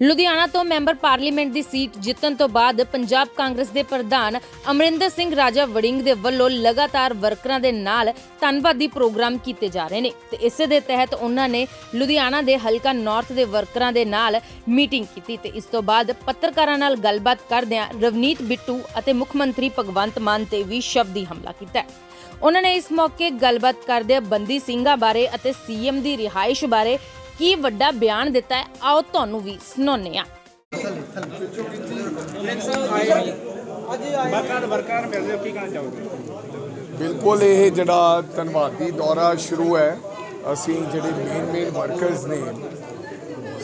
ਲੁਧਿਆਣਾ ਤੋਂ member parliament ਦੀ seat ਜਿੱਤਣ ਤੋਂ ਬਾਅਦ ਪੰਜਾਬ ਕਾਂਗਰਸ ਦੇ ਪ੍ਰਧਾਨ ਅਮਰਿੰਦਰ ਸਿੰਘ ਰਾਜਾ ਵੜਿੰਗ ਦੇ ਵੱਲੋਂ ਲਗਾਤਾਰ ਵਰਕਰਾਂ ਦੇ ਨਾਲ ਧੰਨਵਾਦੀ ਪ੍ਰੋਗਰਾਮ ਕੀਤੇ ਜਾ ਰਹੇ ਨੇ ਤੇ ਇਸੇ ਦੇ ਤਹਿਤ ਉਹਨਾਂ ਨੇ ਲੁਧਿਆਣਾ ਦੇ ਹਲਕਾ ਨਾਰਥ ਦੇ ਵਰਕਰਾਂ ਦੇ ਨਾਲ ਮੀਟਿੰਗ ਕੀਤੀ ਤੇ ਇਸ ਤੋਂ ਬਾਅਦ ਪੱਤਰਕਾਰਾਂ ਨਾਲ ਗੱਲਬਾਤ ਕਰਦਿਆਂ ਰਵਨੀਤ ਬਿੱਟੂ ਅਤੇ ਮੁੱਖ ਮੰਤਰੀ ਭਗਵੰਤ ਮਾਨ ਤੇ ਵੀ ਸ਼ਬਦੀ ਹਮਲਾ ਕੀਤਾ। ਉਹਨਾਂ ਨੇ ਇਸ ਮੌਕੇ ਗੱਲਬਾਤ ਕਰਦਿਆਂ ਬੰਦੀ ਸਿੰਘਾਂ ਬਾਰੇ ਅਤੇ ਸੀਐਮ ਦੀ ਰਿਹਾਇਸ਼ ਬਾਰੇ ਕੀ ਵੱਡਾ ਬਿਆਨ ਦਿੱਤਾ ਹੈ ਆਓ ਤੁਹਾਨੂੰ ਵੀ ਸੁਣਾਉਂਦੇ ਚਾਹੋਗੇ? ਬਿਲਕੁਲ ਇਹ ਜਿਹੜਾ ਧੰਨਵਾਦੀ ਦੌਰਾ ਸ਼ੁਰੂ ਹੈ ਅਸੀਂ ਜਿਹੜੇ ਮੇਨ ਮੇਨ ਵਰਕਰਸ ਨੇ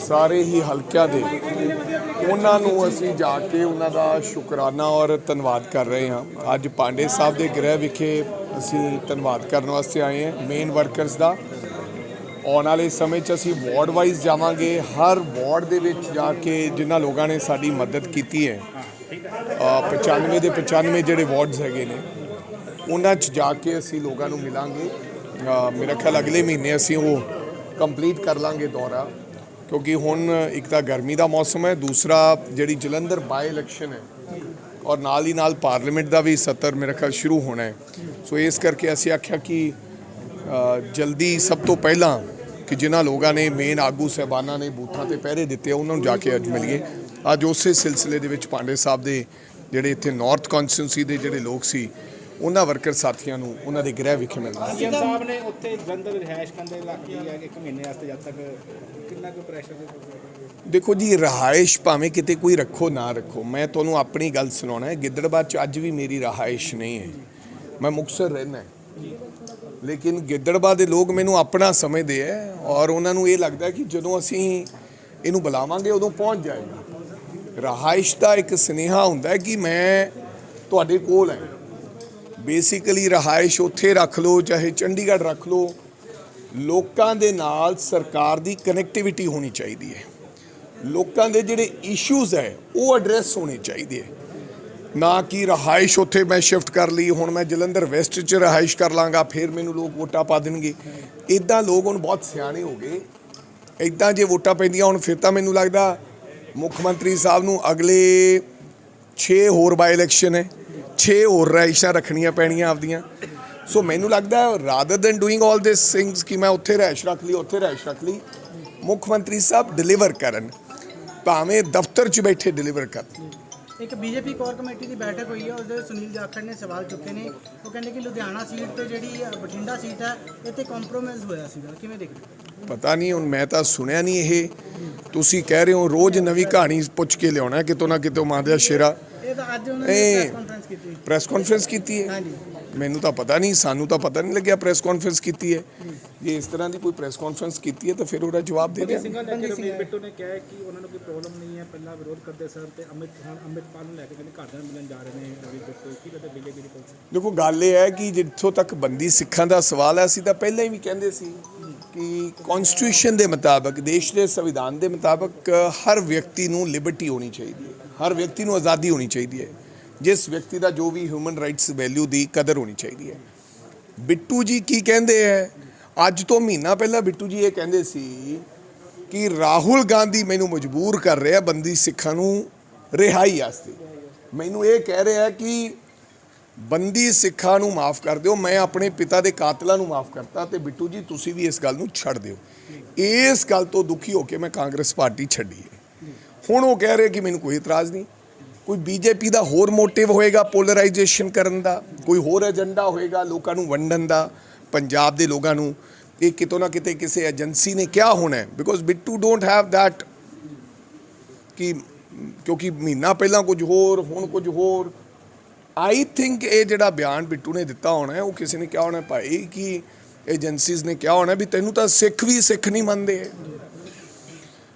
ਸਾਰੇ ਹੀ ਹਲਕਿਆਂ ਦੇ ਉਹਨਾਂ ਨੂੰ ਅਸੀਂ ਜਾ ਕੇ ਉਹਨਾਂ ਦਾ ਸ਼ੁਕਰਾਨਾ ਔਰ ਧੰਨਵਾਦ ਕਰ ਰਹੇ ਹਾਂ। ਅੱਜ ਪਾਂਡੇ ਸਾਹਿਬ ਦੇ ਗ੍ਰਹਿ ਵਿਖੇ ਅਸੀਂ ਧੰਨਵਾਦ ਕਰਨ ਵਾਸਤੇ ਆਏ ਹਾਂ ਮੇਨ ਵਰਕਰਸ ਦਾ। ਆਉਣ ਵਾਲੇ ਸਮੇਂ 'ਚ ਅਸੀਂ ਵਾਰਡ ਵਾਈਜ਼ ਜਾਵਾਂਗੇ। ਹਰ ਵਾਰਡ ਦੇ ਵਿੱਚ ਜਾ ਕੇ ਜਿਨ੍ਹਾਂ ਲੋਕਾਂ ਨੇ ਸਾਡੀ ਮਦਦ ਕੀਤੀ ਹੈ ਅ, 95 ਦੇ 95 ਜਿਹੜੇ ਵਾਰਡਸ ਹੈਗੇ ਨੇ ਉਹਨਾਂ 'ਚ ਜਾ ਕੇ ਅਸੀਂ ਲੋਕਾਂ ਨੂੰ ਮਿਲਾਂਗੇ। ਮੇਰਾ ਖਿਆਲ ਅਗਲੇ ਮਹੀਨੇ ਅਸੀਂ ਉਹ ਕੰਪਲੀਟ ਕਰ ਲਾਂਗੇ ਦੌਰਾ ਕਿਉਂਕਿ ਹੁਣ ਇੱਕ ਤਾਂ ਗਰਮੀ ਦਾ ਮੌਸਮ ਹੈ ਦੂਸਰਾ ਜਿਹੜੀ ਜਲੰਧਰ ਬਾਈ ਇਲੈਕਸ਼ਨ ਹੈ ਔਰ ਨਾਲ ਹੀ ਨਾਲ ਪਾਰਲੀਮੈਂਟ ਦਾ ਵੀ ਸੱਤਰ ਮੇਰਾ ਖਿਆਲ ਸ਼ੁਰੂ ਹੋਣਾ ਹੈ। ਸੋ ਇਸ ਕਰਕੇ ਅਸੀਂ ਆਖਿਆ ਕਿ ਜਲਦੀ ਸਭ ਤੋਂ ਪਹਿਲਾਂ ਕਿ ਜਿਨ੍ਹਾਂ ਲੋਕਾਂ ਨੇ ਮੇਨ ਆਗੂ ਸਹਿਬਾਨਾਂ ਨੇ ਬੂਥਾਂ ਤੇ ਪਹਿਰੇ ਦਿੱਤੇ ਉਹਨਾਂ ਨੂੰ ਜਾ ਕੇ ਅੱਜ ਮਿਲੀਏ। ਅੱਜ ਉਸੇ ਸਿਲਸਿਲੇ ਦੇ ਵਿੱਚ ਪਾਂਡੇ ਸਾਹਿਬ ਦੇ ਜਿਹੜੇ ਇੱਥੇ ਨਾਰਥ ਕਨਸਟੀਟਿਊਂਸੀ ਦੇ ਜਿਹੜੇ ਲੋਕ ਸੀ ਉਹਨਾਂ ਵਰਕਰ ਸਾਥੀਆਂ ਨੂੰ ਉਹਨਾਂ ਦੇ ਗ੍ਰਹਿ ਵਿਖੇ ਮਿਲਣਾ। ਸੀਐਮ ਸਾਹਿਬ ਨੇ ਉੱਥੇ ਜਲੰਧਰ ਰਿਹਾਇਸ਼ ਕੰਦੇ ਇਲਾਕੇ ਹੈ ਕਿ ਇੱਕ ਮਹੀਨੇ ਵਾਸਤੇ ਜਦ ਤੱਕ ਕਿੰਨਾ ਕੁ ਪ੍ਰੈਸ਼ਰ ਦੇਖੋ ਜੀ ਰਹਾਇਸ਼ ਭਾਵੇਂ ਕਿਤੇ ਕੋਈ ਰੱਖੋ ਨਾ ਰੱਖੋ ਮੈਂ ਤੁਹਾਨੂੰ ਆਪਣੀ ਗੱਲ ਸੁਣਾਉਣਾ ਹੈ ਗਿੱਦੜਬਾਦ ਚ ਅੱਜ ਵੀ ਮੇਰੀ ਰਹਾਇਸ਼ ਨਹੀਂ ਹੈ। ਮੈਂ ਮੁਕਤਸਰ ਰਹਿਣਾ ਲੇਕਿਨ ਗਿੱਦੜਬਾਦ ਦੇ ਲੋਕ ਮੈਨੂੰ ਆਪਣਾ ਸਮਝਦੇ ਹੈ ਔਰ ਉਹਨਾਂ ਨੂੰ ਇਹ ਲੱਗਦਾ ਕਿ ਜਦੋਂ ਅਸੀਂ ਇਹਨੂੰ ਬੁਲਾਵਾਂਗੇ ਉਦੋਂ ਪਹੁੰਚ ਜਾਏਗਾ। ਰਹਾਇਸ਼ ਦਾ ਇੱਕ ਸੁਨੇਹਾ ਹੁੰਦਾ ਕਿ ਮੈਂ ਤੁਹਾਡੇ ਕੋਲ ਹਾਂ ਬੇਸਿਕਲੀ ਰਹਾਇਸ਼ ਉੱਥੇ ਰੱਖ ਲਓ, ਚਾਹੇ ਚੰਡੀਗੜ੍ਹ ਰੱਖ ਲਓ। ਲੋਕਾਂ ਦੇ ਨਾਲ ਸਰਕਾਰ ਦੀ ਕਨੈਕਟੀਵਿਟੀ ਹੋਣੀ ਚਾਹੀਦੀ ਹੈ ਲੋਕਾਂ ਦੇ ਜਿਹੜੇ ਇਸ਼ੂਜ਼ ਹੈ ਉਹ ਐਡਰੈਸ ਹੋਣੇ ਚਾਹੀਦੇ ਹੈ ਨਾ ਕਿ ਰਹਾਇਸ਼ ਉੱਥੇ ਮੈਂ ਸ਼ਿਫਟ ਕਰ ਲਈ, ਹੁਣ ਮੈਂ ਜਲੰਧਰ ਵੈਸਟ 'ਚ ਰਹਾਇਸ਼ ਕਰ ਲਾਂਗਾ, ਫਿਰ ਮੈਨੂੰ ਲੋਕ ਵੋਟਾਂ ਪਾ ਦੇਣਗੇ। ਇਦਾਂ ਲੋਕ ਹੁਣ ਬਹੁਤ ਸਿਆਣੇ ਹੋ ਗਏ। ਇਦਾਂ ਜੇ ਵੋਟਾਂ ਪੈਂਦੀਆਂ ਹੁਣ, ਫਿਰ ਤਾਂ ਮੈਨੂੰ ਲੱਗਦਾ ਮੁੱਖ ਮੰਤਰੀ ਸਾਹਿਬ ਨੂੰ ਅਗਲੇ 6 ਹੋਰ ਬਾਈ ਇਲੈਕਸ਼ਨ ਹੈ 6 ਹੋਰ ਰਹਾਇਸ਼ਾਂ ਰੱਖਣੀਆਂ ਪੈਣੀਆਂ ਆਪਦੀਆਂ। ਸੋ ਮੈਨੂੰ ਲੱਗਦਾ rather than doing all this things ਕਿ ਮੈਂ ਉੱਥੇ ਰਹਾਇਸ਼ ਰੱਖ ਲਈ, ਉੱਥੇ ਰਹਿਸ਼ ਰੱਖ ਲਈ, ਮੁੱਖ ਮੰਤਰੀ ਸਾਹਿਬ ਡਿਲੀਵਰ ਕਰਨ। ਭਾਵੇਂ ਦਫ਼ਤਰ 'ਚ ਬੈਠੇ ਡਿਲੀਵਰ ਕਰਨ। ਇੱਕ ਬੀਜੇਪੀ ਕੋਰ ਕਮੇਟੀ ਦੀ ਬੈਠਕ ਹੋਈ ਹੈ ਉਹਦੇ ਸੁਨੀਲ ਜਾਖੜ ਨੇ ਸਵਾਲ ਚੁੱਕੇ ਨੇ। ਉਹ ਕਹਿੰਦੇ ਕਿ ਲੁਧਿਆਣਾ ਸੀਟ ਤੇ ਜਿਹੜੀ ਬਠਿੰਡਾ ਸੀਟ ਹੈ, ਇੱਥੇ ਕੰਪਰੋਮਾਈਜ਼ ਹੋਇਆ ਸੀਗਾ। ਕਿਵੇਂ ਦੇਖਦੇ ਪਤਾ ਨਹੀਂ, ਹੁਣ ਮੈਂ ਤਾਂ ਸੁਣਿਆ ਨਹੀਂ ਇਹ। ਤੁਸੀਂ ਕਹਿ ਰਹੇ ਹੋ, ਰੋਜ਼ ਨਵੀਂ ਕਹਾਣੀ ਪੁੱਛ ਕੇ ਲਿਆਉਣਾ, ਕਿਤੋਂ ਨਾ ਕਿਤੋਂ ਮਾਂ ਸ਼ੇਰਾ। ਇਹ ਤਾਂ ਅੱਜ ਉਹਨਾਂ ਨੇ ਇਹ- ਪ੍ਰੈਸ ਕਾਨਫਰੰਸ ਕੀਤੀ ਪ੍ਰੈਸ ਕਾਨਫਰੰਸ ਕੀਤੀ ਹੈ? ਹਾਂਜੀ। ਮੈਨੂੰ ਤਾਂ ਪਤਾ ਨਹੀਂ ਸਾਨੂੰ ਤਾਂ ਪਤਾ ਨਹੀਂ ਲੱਗਿਆ ਪ੍ਰੈਸ ਕਾਨਫਰੰਸ ਕੀਤੀ ਹੈ। ਜੇ ਇਸ ਤਰ੍ਹਾਂ ਦੀ ਕੋਈ ਪ੍ਰੈਸ ਕਾਨਫਰੰਸ ਕੀਤੀ ਹੈ ਤਾਂ ਫਿਰ ਉਹਦਾ ਜਵਾਬ ਦੇ ਦਿਆਂਗੇ। ਸਿੰਘਾਂ ਲੈ ਕੇ ਰਵਨੀਤ ਬਿੱਟੂ ਨੇ ਕਿਹਾ ਹੈ ਕਿ ਉਹਨਾਂ ਨੂੰ ਕੋਈ ਪ੍ਰੋਬਲਮ ਨਹੀਂ ਹੈ ਪਹਿਲਾਂ ਵਿਰੋਧ ਕਰਦੇ ਸਨ ਤੇ ਅਮਿਤ ਹੁਣ ਅਮਿਤਪਾਲ ਨੂੰ ਲੈ ਕੇ ਕਹਿੰਦੇ ਘਰਦਿਆਂ ਨੂੰ ਮਿਲਣ ਜਾ ਰਹੇ ਨੇ ਰਵਨੀਤ ਬਿੱਟੂ ਕੀ ਲੱਗਦਾ ਬੀਜੇਪੀ ਦੀ ਪੋਲਿਸੀ ਦੇਖੋ ਗੱਲ ਇਹ ਹੈ ਕਿ ਜਿੱਥੋਂ ਤੱਕ ਬੰਦੀ ਸਿੱਖਾਂ ਦਾ ਸਵਾਲ ਹੈ ਅਸੀਂ ਤਾਂ ਪਹਿਲਾਂ ਹੀ ਵੀ ਕਹਿੰਦੇ ਸੀ ਕਿ ਕਨਸਟੀਟਿਊਸ਼ਨ ਦੇ ਮੁਤਾਬਕ ਦੇਸ਼ ਦੇ ਸੰਵਿਧਾਨ ਦੇ ਮੁਤਾਬਕ ਹਰ ਵਿਅਕਤੀ ਨੂੰ ਲਿਬਰਟੀ ਹੋਣੀ ਚਾਹੀਦੀ ਹੈ। ਹਰ ਵਿਅਕਤੀ ਨੂੰ ਆਜ਼ਾਦੀ ਹੋਣੀ ਚਾਹੀਦੀ ਹੈ। ਜਿਸ ਵਿਅਕਤੀ ਦਾ ਜੋ ਵੀ ਹਿਊਮਨ ਰਾਈਟਸ ਵੈਲਿਊ ਦੀ ਕਦਰ ਹੋਣੀ ਚਾਹੀਦੀ ਹੈ। ਬਿੱਟੂ ਜੀ ਕੀ ਕਹਿੰਦੇ ਹੈ? ਅੱਜ ਤੋਂ ਮਹੀਨਾ ਪਹਿਲਾਂ ਬਿੱਟੂ ਜੀ ਇਹ ਕਹਿੰਦੇ ਸੀ ਕਿ ਰਾਹੁਲ ਗਾਂਧੀ ਮੈਨੂੰ ਮਜਬੂਰ ਕਰ ਰਿਹਾ ਬੰਦੀ ਸਿੱਖਾਂ ਨੂੰ ਰਿਹਾਈ ਵਾਸਤੇ। ਮੈਨੂੰ ਇਹ ਕਹਿ ਰਿਹਾ ਕਿ ਬੰਦੀ ਸਿੱਖਾਂ ਨੂੰ ਮਾਫ ਕਰ ਦਿਓ, ਮੈਂ ਆਪਣੇ ਪਿਤਾ ਦੇ ਕਾਤਲਾਂ ਨੂੰ ਮਾਫ ਕਰਤਾ ਤੇ ਬਿੱਟੂ ਜੀ ਤੁਸੀਂ ਵੀ ਇਸ ਗੱਲ ਨੂੰ ਛੱਡ ਦਿਓ। ਇਸ ਗੱਲ ਤੋਂ ਦੁਖੀ ਹੋ ਕੇ ਮੈਂ ਕਾਂਗਰਸ ਪਾਰਟੀ ਛੱਡੀ ਹੈ। ਹੁਣ ਉਹ ਕਹਿ ਰਹੇ ਕਿ ਮੈਨੂੰ ਕੋਈ ਇਤਰਾਜ਼ ਨਹੀਂ। ਕੋਈ ਬੀਜੇਪੀ ਦਾ ਹੋਰ ਮੋਟਿਵ ਹੋਏਗਾ ਪੋਲਰਾਈਜੇਸ਼ਨ ਕਰਨ ਦਾ, ਕੋਈ ਹੋਰ ਏਜੰਡਾ ਹੋਏਗਾ ਲੋਕਾਂ ਨੂੰ ਵੰਡਣ ਦਾ, ਪੰਜਾਬ ਦੇ ਲੋਕਾਂ ਨੂੰ, ਇਹ ਕਿਤੋਂ ਨਾ ਕਿਤੇ ਕਿਸੇ ਏਜੰਸੀ ਨੇ ਕਿਹਾ ਹੋਣਾ ਹੈ। Because Bittu don't have that ਕਿ ਕਿਉਂਕਿ ਮਹੀਨਾ ਪਹਿਲਾਂ ਕੁਝ ਹੋਰ, ਹੁਣ ਕੁਝ ਹੋਰ। ਆਈ ਥਿੰਕ ਇਹ ਜਿਹੜਾ ਬਿਆਨ ਬਿੱਟੂ ਨੇ ਦਿੱਤਾ ਹੋਣਾ ਹੈ, ਉਹ ਕਿਸੇ ਨੇ ਕਿਹਾ ਹੋਣਾ ਭਾਈ, ਕਿ ਏਜੰਸੀਜ਼ ਨੇ ਕਿਹਾ ਹੋਣਾ ਵੀ ਤੈਨੂੰ ਤਾਂ ਸਿੱਖ ਵੀ ਸਿੱਖ ਨਹੀਂ ਮੰਨਦੇ।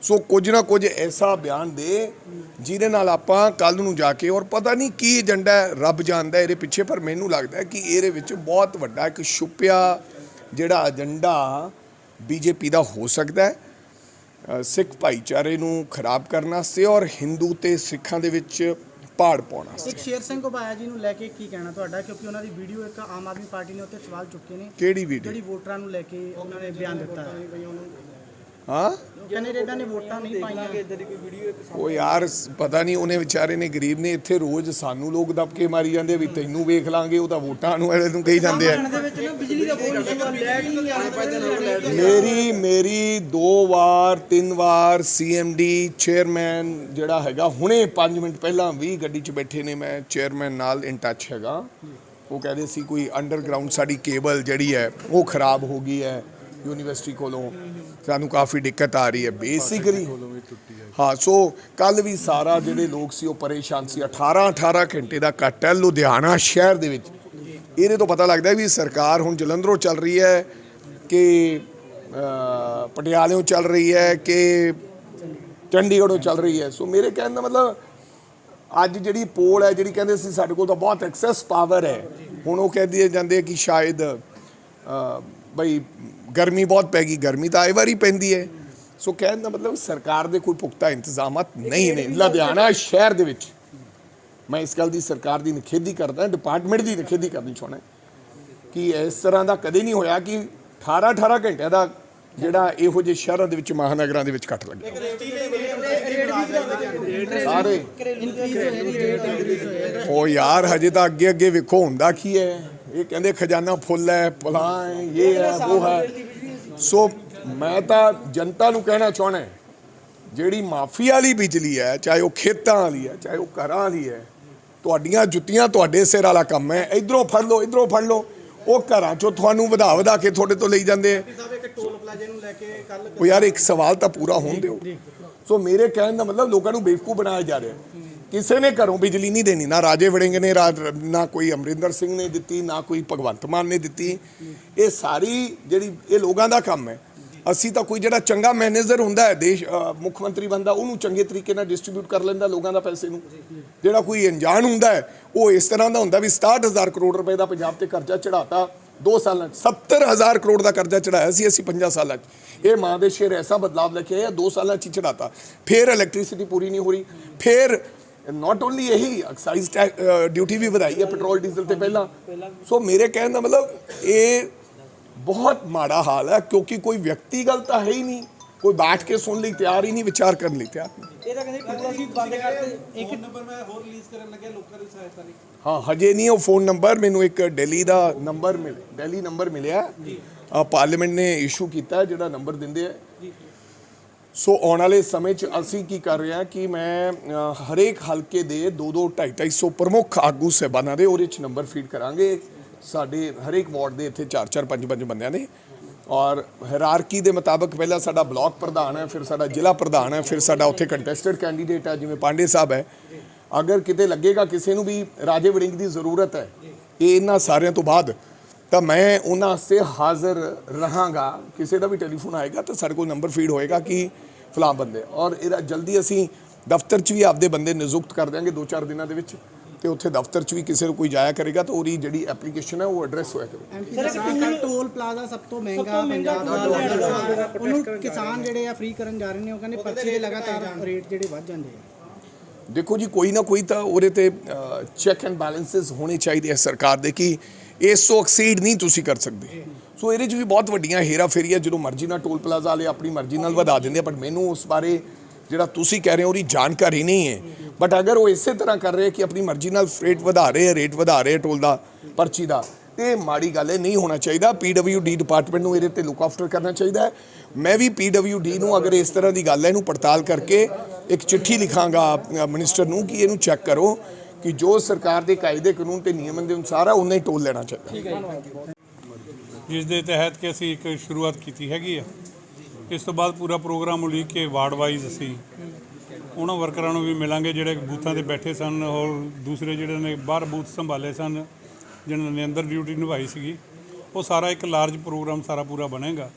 ਸੋ ਕੁਝ ਨਾ ਕੁਝ ਐਸਾ ਬਿਆਨ ਦੇ ਜਿਹਦੇ ਨਾਲ ਆਪਾਂ ਕੱਲ ਨੂੰ ਜਾ ਕੇ ਔਰ ਪਤਾ ਨਹੀਂ ਕੀ ਏਜੰਡਾ ਹੈ ਰੱਬ ਜਾਣਦਾ ਇਹਦੇ ਪਿੱਛੇ ਪਰ ਮੈਨੂੰ ਲੱਗਦਾ ਕਿ ਇਹਦੇ ਵਿੱਚ ਬਹੁਤ ਵੱਡਾ ਇੱਕ ਛੁਪਿਆ ਜਿਹੜਾ ਏਜੰਡਾ ਬੀਜੇਪੀ ਦਾ ਹੋ ਸਕਦਾ ਹੈ। ਸਿੱਖ ਭਾਈਚਾਰੇ ਨੂੰ ਖਰਾਬ ਕਰਨ ਵਾਸਤੇ ਔਰ ਹਿੰਦੂ ਤੇ ਸਿੱਖਾਂ ਦੇ ਵਿੱਚ ਪਾੜ ਪਾਉਣ ਵਾਸਤੇ। ਇੱਕ ਸ਼ੇਰ ਸਿੰਘ ਘੋਬਾਇਆ ਜੀ ਨੂੰ ਲੈ ਕੇ ਕੀ ਕਹਿਣਾ ਤੁਹਾਡਾ? ਕਿਉਂਕਿ ਉਹਨਾਂ ਦੀ ਵੀਡੀਓ ਇੱਕ ਆਮ ਆਦਮੀ ਪਾਰਟੀ ਨੇ ਉੱਤੇ ਸਵਾਲ ਚੁੱਕੇ ਨੇ। ਕਿਹੜੀ ਵੀਡੀਓ? ਜਿਹੜੀ ਵੋਟਰਾਂ ਨੂੰ ਲੈ ਕੇ ਉਹਨਾਂ ਨੇ ਬਿਆਨ ਦਿੱਤਾ ਹੈ? ਨੇ ਵੋਟਾਂ ਨਹੀਂ ਪਾਈਆਂ। ਉਹ ਯਾਰ ਪਤਾ ਨਹੀਂ ਉਹਨੇ ਵਿਚਾਰੇ ਨੇ ਗਰੀਬ ਨੇ ਇੱਥੇ ਰੋਜ਼ ਸਾਨੂੰ ਲੋਕ ਦਬਕੇ ਮਾਰੀ ਜਾਂਦੇ ਵੀ ਤੈਨੂੰ ਵੇਖ ਲਾਂਗੇ ਉਹ ਤਾਂ ਵੋਟਾਂ ਨੂੰ ਵਾਲੇ ਨੂੰ ਕਹੀ ਜਾਂਦੇ ਆ। ਮੇਰੀ ਮੇਰੀ ਦੋ ਵਾਰ ਤਿੰਨ ਵਾਰ ਸੀਐਮਡੀ ਚੇਅਰਮੈਨ ਜਿਹੜਾ ਹੈਗਾ ਹੁਣੇ 5 ਮਿੰਟ ਪਹਿਲਾਂ ਵੀ ਗੱਡੀ 'ਚ ਬੈਠੇ ਨੇ ਮੈਂ ਚੇਅਰਮੈਨ ਨਾਲ ਇਨ ਟੱਚ ਹੈਗਾ। ਉਹ ਕਹਿੰਦੇ ਸੀ ਕੋਈ ਅੰਡਰਗਰਾਉਂਡ ਸਾਡੀ ਕੇਬਲ ਜਿਹੜੀ ਹੈ ਉਹ ਖਰਾਬ ਹੋ ਗਈ ਹੈ। ਯੂਨੀਵਰਸਿਟੀ ਕੋਲੋਂ ਸਾਨੂੰ ਕਾਫੀ ਦਿੱਕਤ ਆ ਰਹੀ ਹੈ ਬੇਸਿਕਲੀ ਹਾਂ ਸੋ ਕੱਲ ਵੀ ਸਾਰਾ ਜਿਹੜੇ ਲੋਕ ਸੀ ਉਹ ਪਰੇਸ਼ਾਨ ਸੀ। 18 18 ਘੰਟੇ ਦਾ ਕੱਟ ਹੈ ਲੁਧਿਆਣਾ ਸ਼ਹਿਰ ਦੇ ਵਿੱਚ। ਇਹਦੇ ਤੋਂ ਪਤਾ ਲੱਗਦਾ ਵੀ ਸਰਕਾਰ ਹੁਣ ਜਲੰਧਰੋਂ ਚੱਲ ਰਹੀ ਹੈ ਕਿ ਅ, ਚੱਲ ਰਹੀ ਹੈ ਕਿ ਚੰਡੀਗੜ੍ਹੋਂ ਚੱਲ ਰਹੀ ਹੈ। ਸੋ ਮੇਰੇ ਕਹਿਣ ਦਾ ਮਤਲਬ ਅੱਜ ਜਿਹੜੀ ਪੋਲ ਹੈ ਜਿਹੜੀ ਕਹਿੰਦੇ ਸੀ ਸਾਡੇ ਕੋਲ ਤਾਂ ਬਹੁਤ ਐਕਸੈਸ ਪਾਵਰ ਹੈ। ਹੁਣ ਉਹ ਕਹਿੰਦੇ ਜਾਂਦੇ ਕਿ ਸ਼ਾਇਦ ਬਈ ਗਰਮੀ ਬਹੁਤ ਪੈ ਗਈ ਗਰਮੀ ਤਾਂ ਆਏ ਵਾਰੀ ਪੈਂਦੀ ਹੈ। ਸੋ ਕਹਿਣ ਦਾ ਮਤਲਬ ਸਰਕਾਰ ਦੇ ਕੋਈ ਪੁਖਤਾ ਇੰਤਜ਼ਾਮਾਤ ਨਹੀਂ ਨੇ। ਲੁਧਿਆਣਾ ਸ਼ਹਿਰ ਦੇ ਵਿੱਚ। ਮੈਂ ਇਸ ਗੱਲ ਦੀ ਸਰਕਾਰ ਦੀ ਨਿਖੇਧੀ ਕਰਦਾ ਡਿਪਾਰਟਮੈਂਟ ਦੀ ਨਿਖੇਧੀ ਕਰਨੀ ਚਾਹੁੰਦਾ ਕਿ ਇਸ ਤਰ੍ਹਾਂ ਦਾ ਕਦੇ ਨਹੀਂ ਹੋਇਆ ਕਿ 18 18 ਘੰਟਿਆਂ ਦਾ ਜਿਹੜਾ ਇਹੋ ਜਿਹੇ ਸ਼ਹਿਰਾਂ ਦੇ ਵਿੱਚ ਮਹਾਨਗਰਾਂ ਦੇ ਵਿੱਚ ਕੱਟ ਲੱਗਿਆ ਸਾਰੇ। ਉਹ ਯਾਰ ਹਜੇ ਤਾਂ ਅੱਗੇ ਅੱਗੇ ਵੇਖੋ ਹੁੰਦਾ ਕੀ ਹੈ। ਇਹ ਕਹਿੰਦੇ ਖਜ਼ਾਨਾ ਫੁੱਲ ਹੈ ਫਲਾਂ ਹੈ ਇਹ ਹੈ ਉਹ ਹੈ। ਸੋ ਮੈਂ ਤਾਂ ਜਨਤਾ ਨੂੰ ਕਹਿਣਾ ਚਾਹਣਾ ਜਿਹੜੀ ਮਾਫੀਆ ਵਾਲੀ ਬਿਜਲੀ ਹੈ ਚਾਹੇ ਉਹ ਖੇਤਾਂ ਵਾਲੀ ਹੈ ਚਾਹੇ ਉਹ ਘਰਾਂ ਵਾਲੀ ਹੈ ਤੁਹਾਡੀਆਂ ਜੁੱਤੀਆਂ ਤੁਹਾਡੇ ਸਿਰ ਵਾਲਾ ਕੰਮ ਹੈ। ਇਧਰੋਂ ਫੜ ਲਓ ਇਧਰੋਂ ਫੜ ਲਓ। ਉਹ ਘਰਾਂ ਚੋਂ ਤੁਹਾਨੂੰ ਵਧਾ ਵਧਾ ਕੇ ਤੁਹਾਡੇ ਤੋਂ ਲਈ ਜਾਂਦੇ ਆ ਉਹ ਯਾਰ ਇੱਕ ਸਵਾਲ ਤਾਂ ਪੂਰਾ ਹੋਣ ਦਿਓ। ਸੋ ਮੇਰੇ ਕਹਿਣ ਦਾ ਮਤਲਬ ਲੋਕਾਂ ਨੂੰ ਬੇਵਕੂਫ ਬਣਾਇਆ ਜਾ ਰਿਹਾ ਕਿਸੇ ਨੇ ਘਰੋਂ ਬਿਜਲੀ ਨਹੀਂ ਦੇਣੀ, ਨਾ ਰਾਜੇ ਵੜਿੰਗ ਨੇ ਰਾ- ਨਾ ਕੋਈ ਅਮਰਿੰਦਰ ਸਿੰਘ ਨੇ ਦਿੱਤੀ, ਨਾ ਕੋਈ ਭਗਵੰਤ ਮਾਨ ਨੇ ਦਿੱਤੀ। ਇਹ ਸਾਰੀ ਜਿਹੜੀ, ਇਹ ਲੋਕਾਂ ਦਾ ਕੰਮ ਹੈ। ਅਸੀਂ ਤਾਂ ਕੋਈ ਜਿਹੜਾ ਚੰਗਾ ਮੈਨੇਜਰ ਹੁੰਦਾ ਹੈ, ਦੇਸ਼ ਮੁੱਖ ਮੰਤਰੀ ਬੰਦਾ, ਉਹਨੂੰ ਚੰਗੇ ਤਰੀਕੇ ਨਾਲ ਡਿਸਟ੍ਰੀਬਿਊਟ ਕਰ ਲੈਂਦਾ ਲੋਕਾਂ ਦਾ ਪੈਸੇ ਨੂੰ। ਜਿਹੜਾ ਕੋਈ ਅਣਜਾਣ ਹੁੰਦਾ ਹੈ, ਉਹ ਇਸ ਤਰ੍ਹਾਂ ਦਾ ਹੁੰਦਾ ਵੀ 67000 ਕਰੋੜ ਰੁਪਏ ਦਾ ਪੰਜਾਬ ਤੇ ਕਰਜ਼ਾ ਚੜਾਤਾ 2 ਸਾਲਾਂ 'ਚ 70000 ਕਰੋੜ ਦਾ ਕਰਜ਼ਾ ਚੜਾਇਆ ਸੀ ਅਸੀਂ 50 ਸਾਲਾਂ 'ਚ। ਇਹ ਮਾਂ ਦੇ ਸ਼ੇਰ ਐਸਾ ਬਦਲਾਵ ਲੈ ਕੇ ਆਇਆ 2 ਸਾਲਾਂ 'ਚ ਹੀ ਚੜਾਤਾ ਫਿਰ ਇਲੈਕਟ੍ਰਿਸਿਟੀ ਪੂਰੀ ਨਹੀਂ ਹੋ ਰਹੀ, ਫਿਰ ਨਾਟ ਓਨਲੀ ਇਹੀ ਐਕਸਾਈਜ਼ ਡਿਊਟੀ ਵੀ ਵਧਾਈ ਹੈ ਪੈਟਰੋਲ ਡੀਜ਼ਲ ਤੇ ਪਹਿਲਾਂ ਸੋ ਮੇਰੇ ਕਹਿਣ ਦਾ ਮਤਲਬ ਇਹ ਬਹੁਤ ਮਾੜਾ ਹਾਲ ਹੈ ਕਿਉਂਕਿ ਕੋਈ ਵਿਅਕਤੀ ਗੱਲ ਤਾਂ ਹੈ ਹੀ ਨਹੀਂ ਕੋਈ ਬੈਠ ਕੇ ਸੁਣ ਲਈ ਤਿਆਰ ਹੀ ਨਹੀਂ ਵਿਚਾਰ ਕਰਨ ਲਈ ਤਿਆਰ ਨਹੀਂ ਇਹ ਤਾਂ ਕਹਿੰਦੇ ਟੋਲ ਅਸੀਂ ਬੰਦ ਕਰਤੇ ਇੱਕ ਹਾਂ ਹਜੇ ਨਹੀਂ ਉਹ ਫੋਨ ਨੰਬਰ ਮੈਨੂੰ ਇੱਕ ਦਿੱਲੀ ਦਾ ਨੰਬਰ ਮਿਲ ਦਿੱਲੀ ਨੰਬਰ ਮਿਲਿਆ ਆ ਪਾਰਲੀਮੈਂਟ ਨੇ ਇਸ਼ੂ ਕੀਤਾ ਜਿਹੜਾ ਨੰਬਰ ਦਿੰਦੇ ਆ ਸੋ ਆਉਣ ਵਾਲੇ ਸਮੇਂ 'ਚ ਅਸੀਂ ਕੀ ਕਰ ਰਹੇ ਹਾਂ ਕਿ ਮੈਂ ਹਰੇਕ ਹਲਕੇ ਦੇ 2-2 250 ਪ੍ਰਮੁੱਖ ਆਗੂ ਸਹਿਬਾਨਾਂ ਦੇ ਉਹਦੇ 'ਚ ਨੰਬਰ ਫੀਡ ਕਰਾਂਗੇ। ਸਾਡੇ ਹਰੇਕ ਵਾਰਡ ਦੇ ਇੱਥੇ 4-4 5-5 ਬੰਦਿਆਂ ਦੇ। ਔਰ ਹਾਇਰਾਰਕੀ ਦੇ ਮੁਤਾਬਕ ਪਹਿਲਾਂ ਸਾਡਾ ਬਲਾਕ ਪ੍ਰਧਾਨ ਹੈ, ਫਿਰ ਸਾਡਾ ਜ਼ਿਲ੍ਹਾ ਪ੍ਰਧਾਨ ਹੈ, ਫਿਰ ਸਾਡਾ ਉੱਥੇ ਕੰਟੈਸਟਡ ਕੈਂਡੀਡੇਟ ਹੈ, ਜਿਵੇਂ ਪਾਂਡੇ ਸਾਹਿਬ ਹੈ। ਅਗਰ ਕਿਤੇ ਲੱਗੇਗਾ ਕਿਸੇ ਨੂੰ ਵੀ ਰਾਜੇ ਵੜਿੰਗ ਦੀ ਜ਼ਰੂਰਤ ਹੈ, ਇਹ ਇਹਨਾਂ ਸਾਰਿਆਂ ਤੋਂ ਬਾਅਦ, ਤਾਂ ਮੈਂ ਉਹਨਾਂ ਵਾਸਤੇ ਹਾਜ਼ਰ ਰਹਾਂਗਾ। ਕਿਸੇ ਦਾ ਵੀ ਟੈਲੀਫੋਨ ਆਏਗਾ ਤਾਂ ਸਾਡੇ ਕੋਲ ਨੰਬਰ ਫੀਡ ਹੋਏਗਾ ਕਿ ਫਲਾਂ ਬੰਦੇ। ਔਰ ਇਹਦਾ ਜਲਦੀ ਅਸੀਂ ਦਫ਼ਤਰ 'ਚ ਵੀ ਆਪਦੇ ਬੰਦੇ ਨਿਯੁਕਤ ਕਰ ਦਿਆਂਗੇ 2-4 ਦਿਨਾਂ ਦੇ ਵਿੱਚ ਤੇ ਉੱਥੇ ਦਫ਼ਤਰ 'ਚ ਵੀ ਕਿਸੇ ਨੂੰ ਕੋਈ ਜਾਇਆ ਕਰੇਗਾ ਤਾਂ ਉਹਦੀ ਜਿਹੜੀ ਐਪਲੀਕੇਸ਼ਨ ਹੈ ਉਹ ਐਡਰੈਸ ਹੋਇਆ ਕਰੇ ਐਮਪੀ ਸਾਹਿਬ ਟੋਲ ਪਲਾਜ਼ਾ ਸਭ ਤੋਂ ਮਹਿੰਗਾ ਪੰਜਾਬ ਦਾ ਉਹਨੂੰ ਕਿਸਾਨ ਜਿਹੜੇ ਆ ਫ੍ਰੀ ਕਰਨ ਜਾ ਰਹੇ ਨੇ ਉਹ ਕਹਿੰਦੇ ਪਰਚੇ ਦੇ ਲਗਾਤਾਰ ਰੇਟ ਜਿਹੜੇ ਵੱਧ ਜਾਂਦੇ ਆ। ਦੇਖੋ ਜੀ ਕੋਈ ਨਾ ਕੋਈ ਤਾਂ ਉਹਦੇ ਤੇ ਚੈੱਕ ਐਂਡ ਬੈਲੈਂਸਸ ਹੋਣੇ ਚਾਹੀਦੇ ਆ ਸਰਕਾਰ ਦੇ ਕਿ ਇਸ ਤੋਂ ਐਕਸੀਡ ਨਹੀਂ ਤੁਸੀਂ ਕਰ ਸਕਦੇ। ਸੋ ਇਹਦੇ 'ਚ ਵੀ ਬਹੁਤ ਵੱਡੀਆਂ ਹੇਰਾ ਫੇਰੀਆਂ ਜਦੋਂ ਮਰਜ਼ੀ ਨਾਲ ਟੋਲ ਪਲਾਜ਼ਾ ਵਾਲੇ ਆਪਣੀ ਮਰਜ਼ੀ ਨਾਲ ਵਧਾ ਦਿੰਦੇ ਆ ਪਰ ਮੈਨੂੰ ਉਸ ਬਾਰੇ ਜਿਹੜਾ ਤੁਸੀਂ ਕਹਿ ਰਹੇ ਹੋ, ਉਹਦੀ ਜਾਣਕਾਰੀ ਨਹੀਂ ਹੈ। ਬਟ ਅਗਰ ਉਹ ਇਸੇ ਤਰ੍ਹਾਂ ਕਰ ਰਹੇ ਕਿ ਆਪਣੀ ਮਰਜ਼ੀ ਨਾਲ ਰੇਟ ਵਧਾ ਰਹੇ ਆ ਰੇਟ ਵਧਾ ਰਹੇ ਆ ਟੋਲ ਦਾ, ਪਰਚੀ ਦਾ, ਤੇ ਮਾੜੀ ਗੱਲ ਹੈ ਨਹੀਂ ਹੋਣਾ ਚਾਹੀਦਾ। ਪੀਡਬਲਯੂਡੀ ਡਿਪਾਰਟਮੈਂਟ ਨੂੰ ਇਹਦੇ ਤੇ ਲੁੱਕ ਆਫਟਰ ਕਰਨਾ ਚਾਹੀਦਾ ਹੈ। ਮੈਂ ਵੀ ਪੀਡਬਲਯੂਡੀ ਨੂੰ ਅਗਰ ਇਸ ਤਰ੍ਹਾਂ ਦੀ ਗੱਲ ਹੈ, ਇਹਨੂੰ ਪੜਤਾਲ ਕਰਕੇ ਇੱਕ ਚਿੱਠੀ ਲਿਖਾਂਗਾ ਮਿਨਿਸਟਰ ਨੂੰ ਕਿ ਇਹਨੂੰ ਚੈੱਕ ਕਰੋ ਕਿ ਜੋ ਸਰਕਾਰ ਦੇ ਕਾਇਦੇ ਕਾਨੂੰਨ ਤੇ ਨਿਯਮਾਂ ਦੇ ਅਨੁਸਾਰ ਆ, ਉਹਨਾਂ ਹੀ ਟੋਲ ਲੈਣਾ ਚਾਹੀਦਾ। ਜਿਸ ਦੇ ਤਹਿਤ ਕਿ ਅਸੀਂ ਇੱਕ ਸ਼ੁਰੂਆਤ ਕੀਤੀ ਹੈਗੀ ਆ। ਇਸ ਤੋਂ ਬਾਅਦ ਪੂਰਾ ਪ੍ਰੋਗਰਾਮ ਉਲੀਕ ਕੇ ਵਾਰਡ ਵਾਈਜ਼ ਅਸੀਂ ਉਹਨਾਂ ਵਰਕਰਾਂ ਨੂੰ ਵੀ ਮਿਲਾਂਗੇ ਜਿਹੜੇ ਬੂਥਾਂ ਤੇ ਬੈਠੇ ਸਨ ਔਰ ਦੂਸਰੇ ਜਿਹੜੇ ਨੇ ਬਾਹਰ ਬੂਥ ਸੰਭਾਲੇ ਸਨ ਜਿਨ੍ਹਾਂ ਨੇ ਅੰਦਰ ਡਿਊਟੀ ਨਿਭਾਈ ਸੀਗੀ। ਉਹ ਸਾਰਾ ਇੱਕ ਲਾਰਜ ਪ੍ਰੋਗਰਾਮ ਸਾਰਾ ਪੂਰਾ ਬਣੇਗਾ।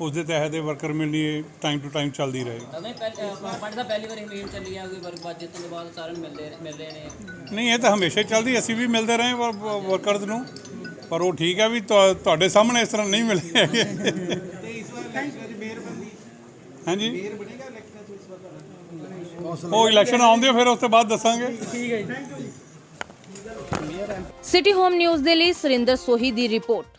ਉਸ ਦੇ ਤਹਿਤ ਇਹ ਵਰਕਰ ਮਿਲਣੀ ਟਾਈਮ ਟੂ ਟਾਈਮ ਚੱਲਦੀ ਰਹੇਗੀ। ਨਹੀਂ ਪਹਿਲੇ ਪੰਜ ਦਾ ਪਹਿਲੀ ਵਾਰੀ ਮੀਟ ਚੱਲੀ ਆ ਕੋਈ ਵਰਕ ਜਿੱਤਣ ਤੋਂ ਬਾਅਦ ਸਾਰਿਆਂ ਨੂੰ ਮਿਲਦੇ ਮਿਲ ਰਹੇ ਨੇ। ਨਹੀਂ ਇਹ ਤਾਂ ਹਮੇਸ਼ਾ ਚੱਲਦੀ ਅਸੀਂ ਵੀ ਮਿਲਦੇ ਰਹੇ ਵਰਕਰਸ ਨੂੰ। ਪਰ ਉਹ ਠੀਕ ਹੈ ਵੀ ਤੁਹਾ- ਤੁਹਾਡੇ ਸਾਹਮਣੇ ਇਸ ਤਰ੍ਹਾਂ ਨਹੀਂ ਮਿਲੇ ਹੈਗੇ। ਹਾਂਜੀ। ਉਹ ਇਲੈਕਸ਼ਨ ਆਉਂਦੇ ਫਿਰ ਉਸ ਤੋਂ ਬਾਅਦ ਦੱਸਾਂਗੇ। ਸਿਟੀ ਹੋਮ ਨਿਊਜ਼ ਦੇ ਲਈ ਸੁਰਿੰਦਰ ਸੋਹੀ ਦੀ ਰਿਪੋਰਟ।